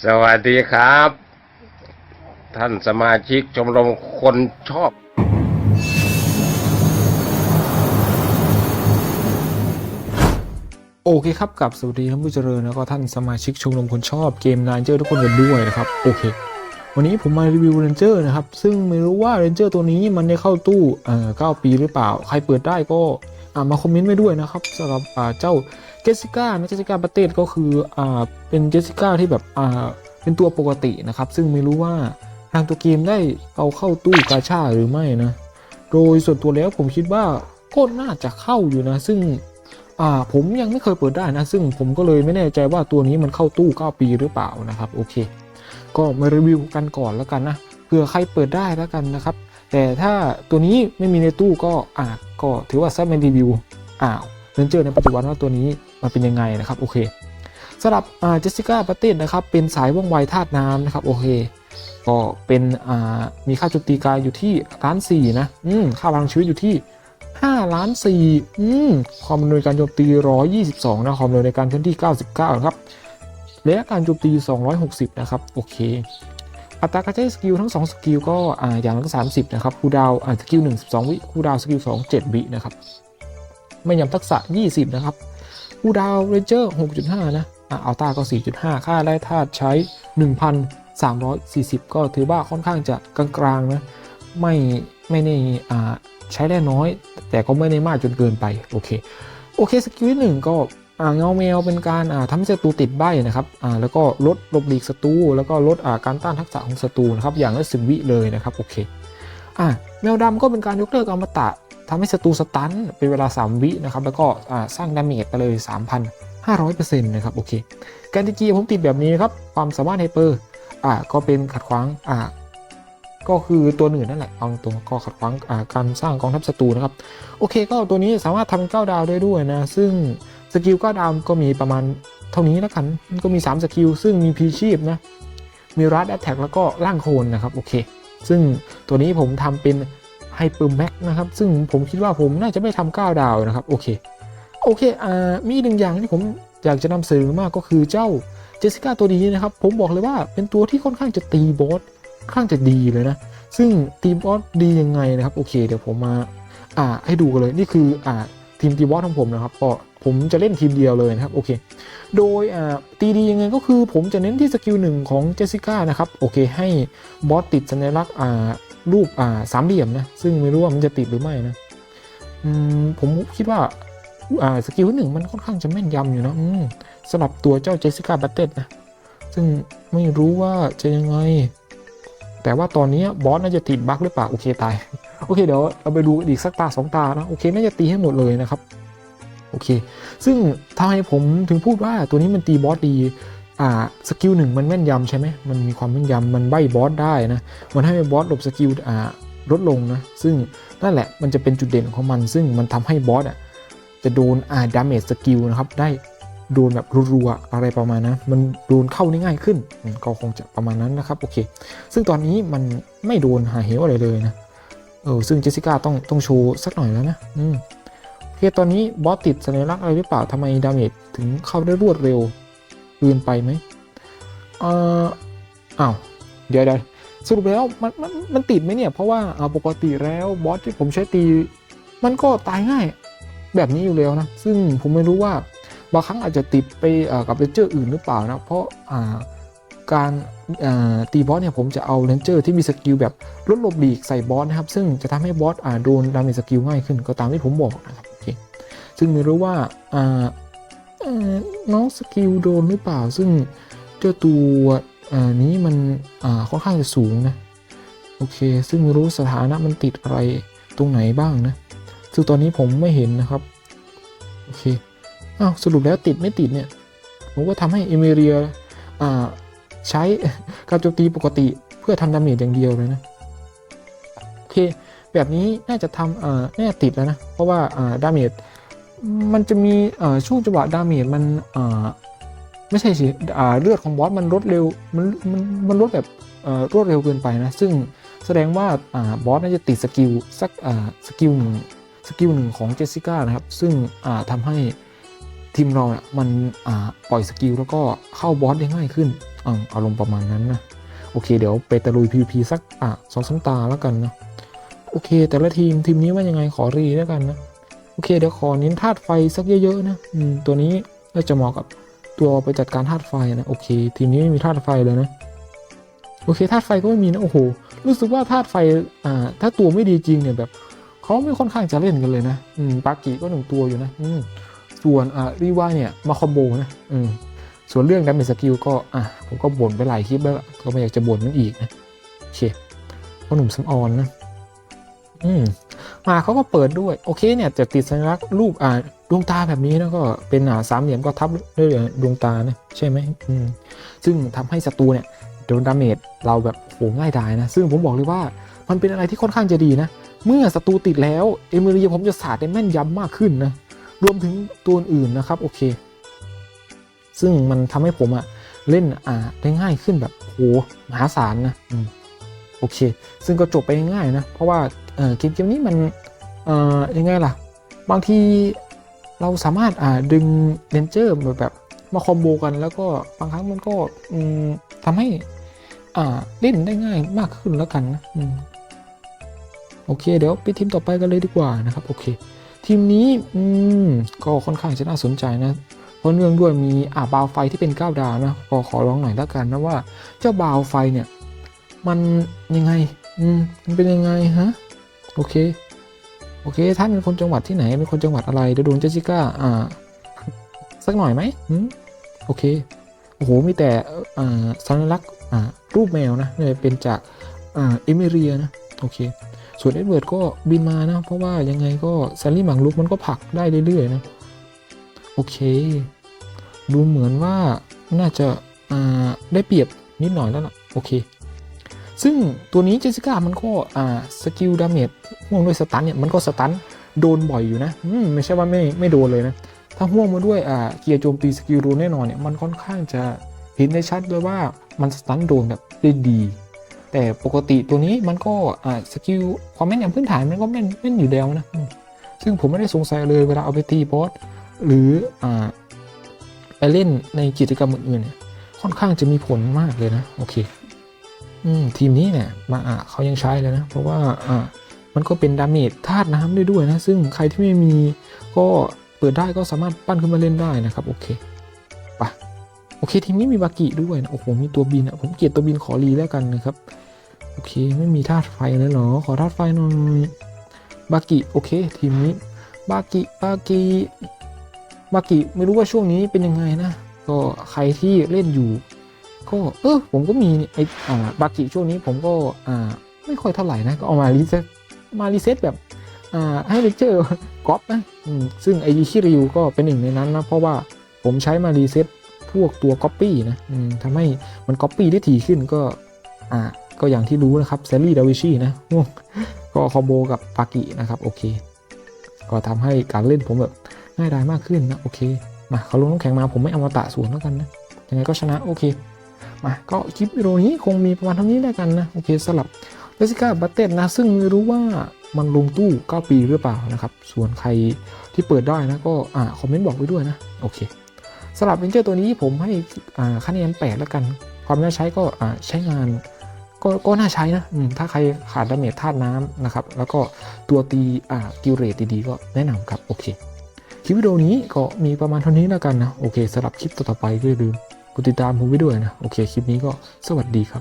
สวัสดีครับ ท่านสมาชิกชมรมคนชอบ โอเคครับกับสวัสดีท่านผู้เจริญแล้วก็ท่านสมาชิกชมรมคนชอบเกมน a เจอร์ทุกคนกันด้วยนะครับโอเค วันนี้ผมมารีวิวเรนเจอร์นะครับ ซึ่งไม่รู้ว่าเรนเจอร์ตัวนี้มันได้เข้าตู้เอ่อ9ปีหรือเปล่า ใครเปิดได้ก็อ่ามาคอมเมนต์ไว้ด้วยนะครับสำหรับอ่าเจ้า เจสสิก้านะเจสสิก้าปาเต้ก็คืออ่าเป็นเจสสิก้าที่แบบอ่าเป็นตัวปกตินะครับ ซึ่งไม่รู้ว่าทางตัวเกมได้เอาเข้าตู้กาชาหรือไม่นะ โดยส่วนตัวแล้วผมคิดว่าก็น่าจะเข้าอยู่นะ ซึ่งอ่าผมยังไม่เคยเปิดได้นะ ซึ่งผมก็เลยไม่แน่ใจว่าตัวนี้มันเข้าตู้ 9 ปีหรือเปล่านะครับ โอเค ก็มารีวิวกันก่อนแล้วกันนะเผื่อใครเปิดได้แล้วกันนะครับ แต่ถ้าตัวนี้ไม่มีในตู้ก็อ่าก็ถือว่าซับมารีวิวอ้าวเรนเจอร์ในปัจจุบันว่าตัวนี้ มันเป็นยังไงนะครับโอเคสำหรับเจสสิก้าปาเต้นนะครับเป็นสายว่องไวธาตุน้ำนะครับโอเคก็เป็นมีค่าโจมตีกายอยู่ที่ล้านสี่นะอืมค่าพลังชีวิตอยู่ที่5ล้าน4อืมความอำนวยการโจมตี 122 นะความอำนวยในการเคลื่อนที่ 99 นะครับและการโจมตี 260 นะครับ โอเค อัตราการใช้สกิลทั้ง 2 สกิลก็อ่าอย่างละ30 นะครับ คูดาวน์อ่าสกิล1 12 วิ คูดาวสกิล 2 7 วิ นะครับ ไม่ยำทักษะ 20 นะครับ คูดาวเรเจอร์6.5 นะอัลต้าก็ 4.5 ค่าได้ธาตุใช้ 1,340 ก็ถือว่าค่อนข้างจะกลางๆนะ ไม่ไม่ได้อ่าใช้ได้น้อย แต่ก็ไม่ได้มากจนเกินไป โอเค โอเค สกิลที่หนึ่งก็อ่าเงาแมวเป็นการอ่าทำให้ศัตรูติดใบนะครับอ่าแล้วก็ลดลบหลีกศัตรูแล้วก็ลดอ่าการต้านทักษะของศัตรูนะครับอย่างละสิบวิเลยนะครับ โอเคอ่าแมวดำก็เป็นการยกเลิกอมตะ ทำให้ศัตรูสตันเป็นเวลา 3 วินะครับ แล้วก็สร้างดาเมจไปเลย 3,500%นะครับโอเค การตีจีผมติดแบบนี้นะครับความสามารถไฮเปอร์อ่าก็เป็นขัดขวางอ่าก็คือตัวหนึ่งนั่นแหละเอาตรงก็ขัดขวางอ่าการสร้างกองทัพศัตรูนะครับโอเค ก็ตัวนี้สามารถทำเก้าดาวได้ด้วยนะ ซึ่งสกิลเก้าดาวก็มีประมาณเท่านี้แล้วกันมันก็มี 3 สกิล ซึ่งมีพีชีพนะมีรัดแอตแทกแล้วก็ร่างโคลนนะครับโอเค ซึ่งตัวนี้ผมทำเป็น ไฮเปอร์แม็กนะครับ ซึ่งผมคิดว่าผมน่าจะไม่ทำเก้าดาวนะครับ โอเค โอเคอ่ามีหนึ่งอย่างที่ผมอยากจะนำเสนอมากก็คือเจ้าเจสสิก้าตัวนี้นะครับ ผมบอกเลยว่าเป็นตัวที่ค่อนข้างจะตีบอสค่อนข้างจะดีเลยนะ ซึ่งตีบอสดียังไงนะครับ โอเค เดี๋ยวผมมาอ่าให้ดูกันเลย นี่คืออ่า ทีมตีบอสของผมนะครับก็ผมจะเล่นทีมเดียวเลยนะครับโอเค โดยตีดียังไงก็คือผมจะเน้นที่สกิลหนึ่งของเจสสิก้านะครับโอเคให้บอสติดสัญลักษณ์รูปาสามเหลี่ยมนะซึ่งไม่รู้ว่ามันจะติดหรือไม่นะมผมคิดว่าาสกิลหนึ่งมันค่อนข้างจะแม่นยำอยู่นะสำหรับตัวเจ้าเจสสิก้าบัตเต็นะซึ่งไม่รู้ว่าจะยังไง แต่ว่าตอนนี้บอสน่าจะติดบั๊กหรือเปล่าโอเคตาย โอเคเดี๋ยวเราไปดูอีกสักตาสองตานะโอเคน่าจะตีให้หมดเลยนะครับโอเค ซึ่งทำไมผมถึงพูดว่าตัวนี้มันตีบอสดีอ่าสกิลหนึ่งมันแม่นยำใช่ไหมมันมีความแม่นยำมันใบบอสได้นะมันให้บอสหลบสกิลอ่าลดลงนะซึ่งนั่นแหละมันจะเป็นจุดเด่นของมัน ซึ่งมันทำให้บอสอะจะโดนอ่าดาเมจสกิลนะครับได้โดนแบบรัวๆอะไรประมาณนั้นมันโดนเข้าได้ง่ายขึ้นก็คงจะประมาณนั้นนะครับโอเค ซึ่งตอนนี้มันไม่โดนหาเหวอะไรเลยนะ เออซึ่งเจสสิก้าต้องต้องโชว์สักหน่อยแล้วนะ อืมโอเคตอนนี้บอสติดสัญลักษณ์อะไรหรือเปล่าทำไมดาเมจถึงเข้าได้รวดเร็วเกินไปไหมเอออ้าวเดี๋ยวเดี๋ยวสรุปแล้วมันมันมันติดไหมเนี่ย เพราะว่าอ่าปกติแล้วบอสที่ผมใช้ตี มันก็ตายง่ายแบบนี้อยู่แล้วนะ ซึ่งผมไม่รู้ว่าบางครั้งอาจจะติดไปกับเลเจอร์อื่นหรือเปล่านะ เพราะอ่า การตีบอสเนี่ยผมจะเอาเลนเจอร์ที่มีสกิลแบบลดหลบหลีกใส่บอสนะครับ ซึ่งจะทำให้บอสอ่าโดนดาเมจสกิลง่ายขึ้นก็ตามที่ผมบอกนะครับโอเคซึ่งไม่รู้ว่าน้องสกิลโดนหรือเปล่า ซึ่งเจ้าตัวนี้มันค่อนข้างจะสูงนะโอเค ซึ่งไม่รู้สถานะมันติดอะไรตรงไหนบ้างนะซึ่งตอนนี้ผมไม่เห็นนะครับโอเคอ้าวสรุปแล้วติดไม่ติดเนี่ยผมก็ทำให้เอเมเรียอ่า ใช้การโจมตีปกติเพื่อทำดาเมจอย่างเดียวเลยนะ โอเค แบบนี้น่าจะทำอ่าน่าติดแล้วนะ เพราะว่าอ่าดาเมจมันจะมีอ่าช่วงจังหวะดาเมจมันอ่าไม่ใช่สิอ่าเลือดของบอสมันลดเร็วมันมันมันลดแบบเอ่อรวดเร็วเกินไปนะ ซึ่งแสดงว่าอ่าบอสน่าจะติดสกิลสักอ่าสกิลหนึ่งสกิลหนึ่งของเจสสิก้านะครับ ซึ่งอ่าทำให้ ทีมเราเนี่ยมันปล่อยสกิลแล้วก็เข้าบอสได้ง่ายขึ้นอ่าอารมณ์ประมาณนั้นนะโอเค เดี๋ยวไปตะลุย PVP สักอะสองสามตาแล้วกันนะโอเค แต่ละทีมทีมนี้ว่ายังไงขอรีแล้วกันนะโอเคเดี๋ยวขอเน้นธาตุไฟสักเยอะๆนะตัวนี้น่าจะเหมาะกับตัวไปจัดการธาตุไฟนะโอเค ทีมนี้ไม่มีธาตุไฟเลยนะโอเคธาตุไฟก็ไม่มีนะโอ้โหรู้สึกว่าธาตุไฟอ่าถ้าตัวไม่ดีจริงเนี่ยแบบเขาไม่ค่อนข้างจะเล่นกันเลยนะอืมปากิก็หนึ่งตัวอยู่นะอืม ส่วนอ่ารีวาเนี่ยมาคอมโบนะอืมส่วนเรื่องดาเมจสกิลก็อะผมก็บ่นไปหลายคลิปแล้วก็ไม่อยากจะบ่นมันอีกนะโอเคพ่อหนุ่มสำออนนะอืมมาเขาก็เปิดด้วย โอเคเนี่ยจะติดสัญลักษณ์รูปอ่าดวงตาแบบนี้แล้วก็เป็นอ่าสามเหลี่ยมก็ทับด้วยดวงตานะใช่ไหมอืมซึ่งทำให้ศัตรูเนี่ยโดนดาเมจเราแบบโหง่ายดายนะ ซึ่งผมบอกเลยว่ามันเป็นอะไรที่ค่อนข้างจะดีนะ เมื่อศัตรูติดแล้ว เอมิเรียผมจะสาดได้แม่นยำมากขึ้นนะ รวมถึงตัวอื่นนะครับโอเค ซึ่งมันทำให้ผมอะเล่นอ่าได้ง่ายขึ้นแบบโหมหาศาลนะอืมโอเค ซึ่งก็จบไปง่ายนะ เพราะว่าเกมเกมนี้มันเอ่อยังไงล่ะ บางทีเราสามารถอ่าดึงเรนเจอร์แบบแบบมาคอมโบกัน แล้วก็บางครั้งมันก็อืมทำให้อ่าเล่นได้ง่ายมากขึ้นแล้วกันนะอืมโอเค เดี๋ยวไปทีมต่อไปกันเลยดีกว่านะครับ โอเค ทีมนี้อืมก็ค่อนข้างจะน่าสนใจนะเพราะเนื่องด้วยมีอ่าบาวไฟที่เป็น9ดาวนะก็ขอร้องหน่อยแล้วกันนะว่า เจ้าบาวไฟเนี่ย มันยังไง อืมมันเป็นยังไงฮะโอเค โอเค ท่านเป็นคนจังหวัดที่ไหน เป็นคนจังหวัดอะไรเดี๋ยวดูเจสิก้าอ่า สักหน่อยไหมอืมโอเคโอ้โหมีแต่อ่าสัญลักษณ์อ่ารูปแมวนะเนี่ยเป็นจากอ่าเอมิเรียนะโอเค ส่วนเอ็ดเวิร์ดก็บินมานะ เพราะว่ายังไงก็แซลลี่หมังลุกมันก็ผลักได้เรื่อยๆนะ โอเค ดูเหมือนว่าน่าจะาได้เปรียบนิดหน่อยแล้วล่ะ โอเค ซึ่งตัวนี้เจสิก้ามันก็สกิลดาเมจห่วงด้วยสตันเนี่ยมันก็สตันโดนบ่อยอยู่นะมไม่ใช่ว่าไม่ไม่โดนเลยนะ ถ้าห่วงมาด้วยเกียร์โจมตีสกิลโดนแน่นอนเนี่ยมันค่อนข้างจะเห็นได้ชัดเลยว่ามันสตันโดนแบบได้ดี แต่ปกติตัวนี้มันก็อ่าสกิลความแม่นยำพื้นฐานมันก็แม่นแม่นอยู่แล้วนะ ซึ่งผมไม่ได้สงสัยเลยเวลาเอาไปตีบอสหรืออ่าไปเล่นในกิจกรรมอื่นๆเนี่ยค่อนข้างจะมีผลมากเลยนะ โอเค อืมทีมนี้เนี่ยมาอะเขายังใช้เลยนะ เพราะว่าอ่ามันก็เป็นดาเมจธาตุน้ำได้ด้วยนะ ซึ่งใครที่ไม่มีก็เปิดได้ก็สามารถปั้นขึ้นมาเล่นได้นะครับ โอเคไปโอเคทีมนี้มีบากิด้วยนะโอ้โหมีตัวบินอะผมเกลียดตัวบินขอรีแล้วกันนะครับ โอเค ไม่มีธาตุไฟเลยเหรอ ขอธาตุไฟหน่อย บากิ โอเค ทีมนี้ บากิ บากิ บากิ ไม่รู้ว่าช่วงนี้เป็นยังไงนะ ก็ใครที่เล่นอยู่ ก็ เออ ผมก็มีไออ่า บากิช่วงนี้ผมก็ อ่า ไม่ค่อยเท่าไหร่นะ ก็เอามารีเซ็ต มารีเซ็ตแบบ อ่า ให้เลเจอร์ก๊อปนะอืมซึ่งไอดีคิริวก็เป็นหนึ่งในนั้นนะ เพราะว่าผมใช้มารีเซ็ตพวกตัวก๊อปปี้นะอืมทำให้มันก๊อปปี้ได้ถี่ขึ้นก็ อ่า ก็อย่างที่รู้นะครับเซลลี่ดาวิชีนะก็คอมโบกับบากินะครับโอเค ก็ทำให้การเล่นผมแบบง่ายดายมากขึ้นนะโอเคมาเขาลงน้ำแข็งมาผมไม่เอามาตะสวนแล้วกันนะยังไงก็ชนะโอเคมาก็คลิปวิดีโอนี้คงมีประมาณเท่านี้แล้วกันนะโอเคสลับเลสิก้าบัตเต็นะซึ่งไม่รู้ว่ามันลงตู้ 9 ปีหรือเปล่านะครับ ส่วนใครที่เปิดได้นะก็อ่าคอมเมนต์บอกไว้ด้วยนะ โอเคสลับเวนเจอร์ตัวนี้ผมให้อ่าคะแนน 8 แล้วกัน ความน่าใช้ก็อ่าใช้งาน ก็ก็น่าใช้นะถ้าใครขาดดาเมจธาตุน้ำนะครับ แล้วก็ตัวตีอ่ากิวเรตดีๆ ก็แนะนำครับ โอเค คลิปวิดีโอนี้ก็มีประมาณเท่านี้แล้วกันนะ โอเคสำหรับคลิปต่อๆไปก็อย่าลืมกดติดตามผมไว้ด้วยนะ โอเค คลิปนี้ก็สวัสดีครับ